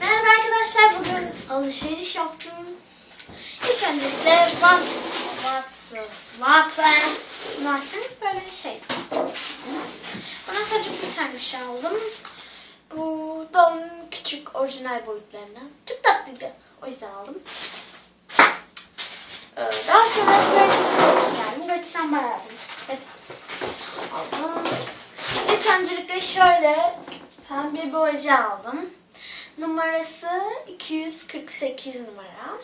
Merhaba arkadaşlar bugün alışveriş yaptım. İlk öncelikle Whats, Whats, Nasıl böyle şey. Bana sadece bir tane şey aldım. Bu da küçük orijinal boyutlarından. Çok tatlıydı. O yüzden aldım. Ee, Daha sonra Gratis yani Gratis Ambar aldım. Aldım. İlk öncelikle şöyle pembe bir oje aldım. Numarası 248 numara.